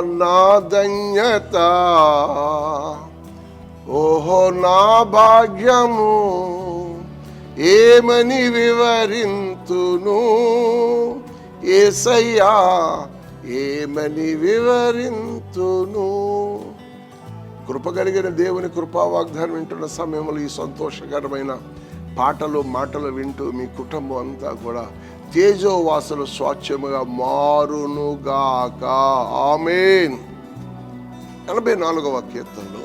నా ధన్యత ఓహో నా భాగ్యము ఏమని వివరింతును? ఏసయ్యా ఏమని వివరింతును? కృప కలిగిన దేవుని కృపా వాగ్దానం వింటున్న సమయంలో ఈ సంతోషకరమైన పాటలు మాటలు వింటూ మీ కుటుంబం అంతా కూడా తేజోవాసులు స్వాచ్ఛముగా మారునుగాక. ఆమెన్. ఎనభై నాలుగవ కీర్తనలో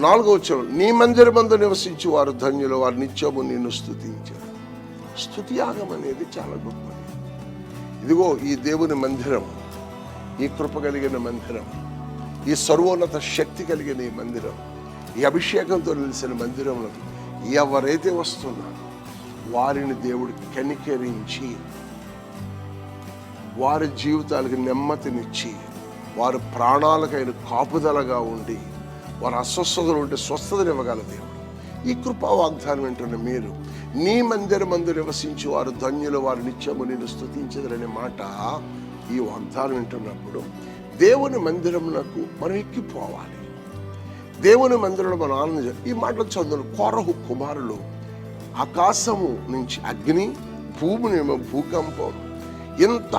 నాలుగవ వచ్చం నీ మందిరమందు నివసించి వారు ధన్యులు వారు నిత్యము నిన్ను స్తుతించారు. స్తుతియాగం అనేది చాలా గొప్పది. ఇదిగో ఈ దేవుని మందిరం ఈ కృప కలిగిన మందిరం ఈ సర్వోన్నత శక్తి కలిగిన ఈ మందిరం ఈ అభిషేకంతో నిలిచిన మందిరంలో ఎవరైతే వస్తున్నారో వారిని దేవుడు కనికరించి వారి జీవితాలకు నెమ్మదినిచ్చి వారి ప్రాణాలకైన కాపుదలగా ఉండి వారి అస్వస్థతలు ఉంటే స్వస్థతనివ్వగల దేవుడు. ఈ కృపా వాగ్దానం వింటున్న మీరు నీ మందిరం మందు నివసించి వారు ధన్యులు వారు నిత్యము నేను స్తుతించదరనే మాట ఈ వాగ్దానం వింటున్నప్పుడు దేవుని మందిరమునకు మనం ఎక్కిపోవాలి. దేవుని మందిరంలో మనం ఆనందించాలి. ఈ మాటలు చదువు కోరహు కుమారులు ఆకాశము నుంచి అగ్ని భూమినేమో భూకంపం. ఇంత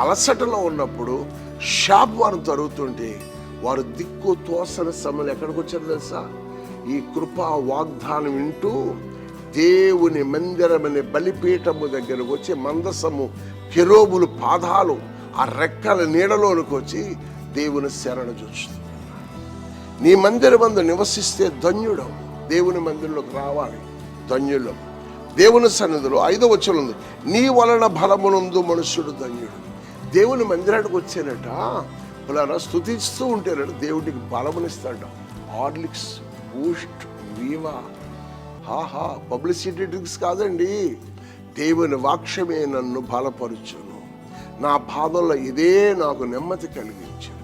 అలసటలో ఉన్నప్పుడు షాప్ వారు జరుగుతుంటే వారు దిక్కు తోసన సమయంలో ఎక్కడికి వచ్చారు తెలుసా? ఈ కృపా వాగ్దానం వింటూ దేవుని మందిరమనే బలిపీఠము దగ్గరకు వచ్చి మందసము కెరోబులు పాదాలు ఆ రెక్కల నీడలోనికి వచ్చి దేవుని శరణ చూస్తుంది నీ మందిరమందు నివసిస్తే ధన్యుడు. దేవుని మందిరంలోకి రావాలి. ధన్యులం. దేవుని సన్నిధిలో ఐదో వచ్చలు ఉంది. నీ వలన బలమునందు మనుష్యుడు ధన్యుడు. దేవుని మందిరానికి వచ్చేనట. ఇలా స్థుతిస్తూ ఉంటేనట దేవుడికి బలమునిస్తాడట. హార్లిక్స్ బూస్ట్ వీవా హాహా పబ్లిసిటీ డ్రింక్స్ కాదండి. దేవుని వాక్యమే నన్ను బలపరుచును. నా బాధల్లో ఇదే నాకు నెమ్మది కలిగించు.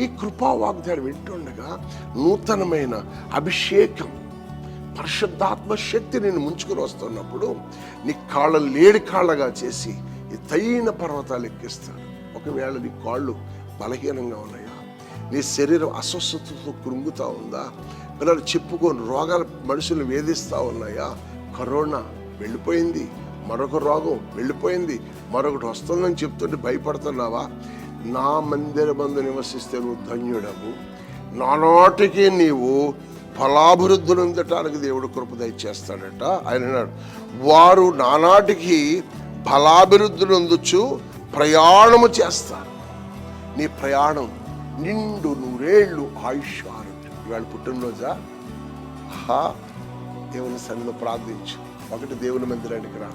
ఈ కృపా వాగ్దానం వింటుండగా నూతనమైన అభిషేకం పరిశుద్ధాత్మ శక్తి నేను ముంచుకుని వస్తున్నప్పుడు నీ కాళ్ళ లేడి కాళ్ళగా చేసి ఎత్తైన పర్వతాలు ఎక్కిస్తాను ఒకవేళ నీ కాళ్ళు బలహీనంగా ఉన్నాయా నీ శరీరం అస్వస్థతతో కృంగుతూ ఉందా పిల్లలు చెప్పుకొని రోగాలు మనుషులు వేధిస్తూ ఉన్నాయా కరోనా వెళ్ళిపోయింది మరొక రోగం వెళ్ళిపోయింది మరొకటి వస్తుందని చెప్తుంటే భయపడుతున్నావా? నా మందిరమందు నివసిస్తే నువ్వు ధన్యుడవు. నానాటికి నీవు ఫలాభివృద్ధులు ఉండటానికి దేవుడు కృప చేస్తాడట ఆయన అన్నాడు వారు నానాటికి ఫలాభివృద్ధులు నొందొచ్చు ప్రయాణము చేస్తారు. నీ ప్రయాణం నిండు నూరేళ్ళు ఆయుష్ ఆరోగ్యం ఇవాళ పుట్టినరోజా? హా దేవుని సన్నిధిలో ప్రార్థించు. ఒకటి దేవుని మందిరానికి రా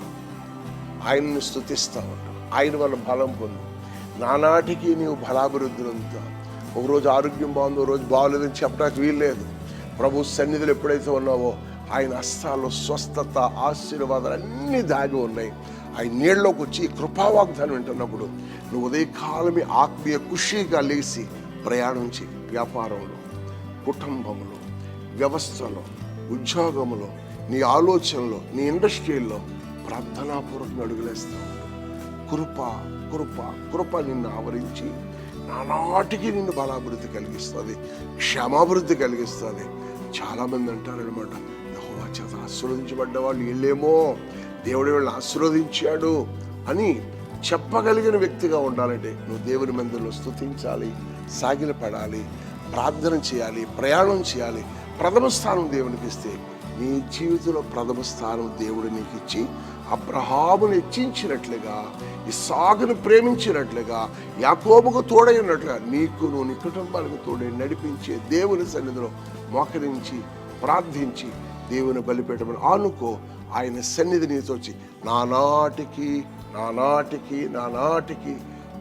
ఆయన్ని స్థుతిస్తా ఉంటాం ఆయన వల్ల బలం పొందు. నానాటికి నీవు బలాభివృద్ధి పొందుతావు ఒకరోజు ఆరోగ్యం బాగుంది ఒక రోజు బాగోలేదని చెప్పడానికి వీల్లేదు. ప్రభు సన్నిధిలో ఎప్పుడైతే ఉన్నావో ఆయన హస్తాల్లో స్వస్థత ఆశీర్వాదాలు అన్నీ దాగి ఉన్నాయి. ఆయన నీళ్ళలోకి వచ్చి కృపావాగ్దానం వింటున్నప్పుడు నువ్వు ఉదయకాలమే ఆత్మీయ ఖుషిగా లేచి ప్రయాణం చేయి వ్యాపారంలో కుటుంబంలో వ్యవస్థలో ఉద్యోగంలో నీ ఆలోచనలో నీ ఇండస్ట్రీలో ప్రార్థనాపూర్వకంగా అడుగులేస్తా కృప కృప కృప నిన్ను ఆవరించి నానాటికి నిన్ను బలాభివృద్ధి కలిగిస్తుంది క్షమాభివృద్ధి కలిగిస్తుంది. చాలామంది అంటారనమాట యహోవా చేత ఆశీర్వదించబడ్డ వాళ్ళు వీళ్ళేమో దేవుడు వీళ్ళని ఆశీర్వదించాడు అని చెప్పగలిగిన వ్యక్తిగా ఉండాలంటే నువ్వు దేవుని మందిలో స్తుతించాలి సాగిలపడాలి ప్రార్థన చేయాలి ప్రయాణం చేయాలి ప్రథమ స్థానం దేవునికి ఇస్తే నీ జీవితంలో ప్రథమ స్థానం దేవుడు నీకు ఇచ్చి అబ్రహామును హెచ్చించినట్లుగా ఈ సాగును ప్రేమించినట్లుగా యాకోబుకు తోడై ఉన్నట్లుగా నీకు నువ్వు నీ కుటుంబానికి తోడై నడిపించే దేవుని సన్నిధిలో మోకరించి ప్రార్థించి దేవుని బలిపెట్టమని ఆనుకో. ఆయన సన్నిధి నీతో వచ్చి నానాటికి నానాటికి నానాటికి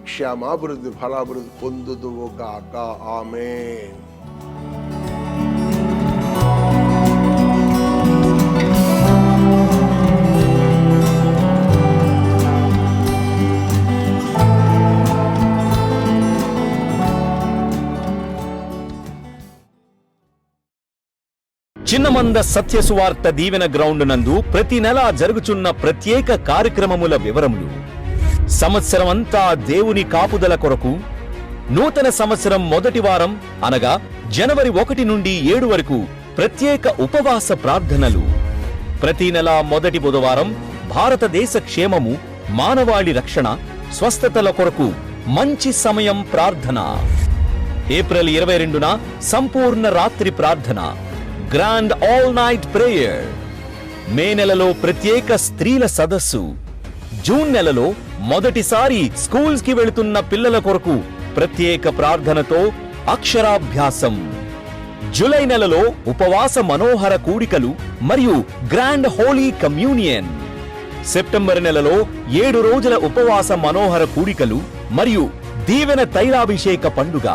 క్షేమాభివృద్ధి ఫలాభివృద్ధి పొందుదువుగాక ఆమెన్. చిన్నమంద సత్య సువార్త దీవెన గ్రౌండ్ నందు ప్రతి నెల జరుగుచున్న ప్రత్యేక కార్యక్రమముల వివరములు. సంవత్సరమంతా దేవుని కాపుదల కొరకు నూతన సంవత్సరం మొదటి వారం అనగా జనవరి ఒకటి నుండి ఏడు వరకు ప్రత్యేక ఉపవాస ప్రార్థనలు. ప్రతి నెల మొదటి బుధవారం భారతదేశ క్షేమము మానవాళి రక్షణ స్వస్థతల కొరకు మంచి సమయం ప్రార్థన. ఏప్రిల్ ఇరవై రెండున సంపూర్ణ రాత్రి ప్రార్థన. Grand all night prayer May నెలలో ప్రత్యేక స్త్రీల సదస్సు. జూన్ నెలలో మొదటిసారి స్కూల్స్కి వెళుతున్న పిల్లల కొరకు ప్రత్యేక ప్రార్థనతో అక్షరాభ్యాసం. జూలై నెలలో ఉపవాస మనోహర కూడికలు మరియు గ్రాండ్ హోలీ కమ్యూనియన్ సెప్టెంబర్ నెలలో ఏడు రోజుల ఉపవాస మనోహర కూడికలు మరియు దీవెన తైలాభిషేక పండుగ.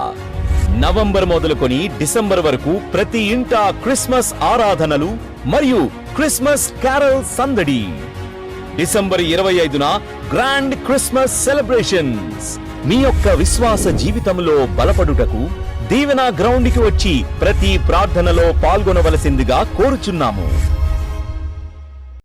నవంబర్ మొదలుకొని డిసెంబర్ వరకు ప్రతి ఇంటా క్రిస్మస్ ఆరాధనలు మరియు క్రిస్మస్ క్యారల్ సందడి. డిసెంబర్ ఇరవై ఐదున గ్రాండ్ క్రిస్మస్ సెలబ్రేషన్స్. మీ యొక్క విశ్వాస జీవితంలో బలపడుటకు దీవెన గ్రౌండ్కి వచ్చి ప్రతి ప్రార్థనలో పాల్గొనవలసిందిగా కోరుచున్నాము.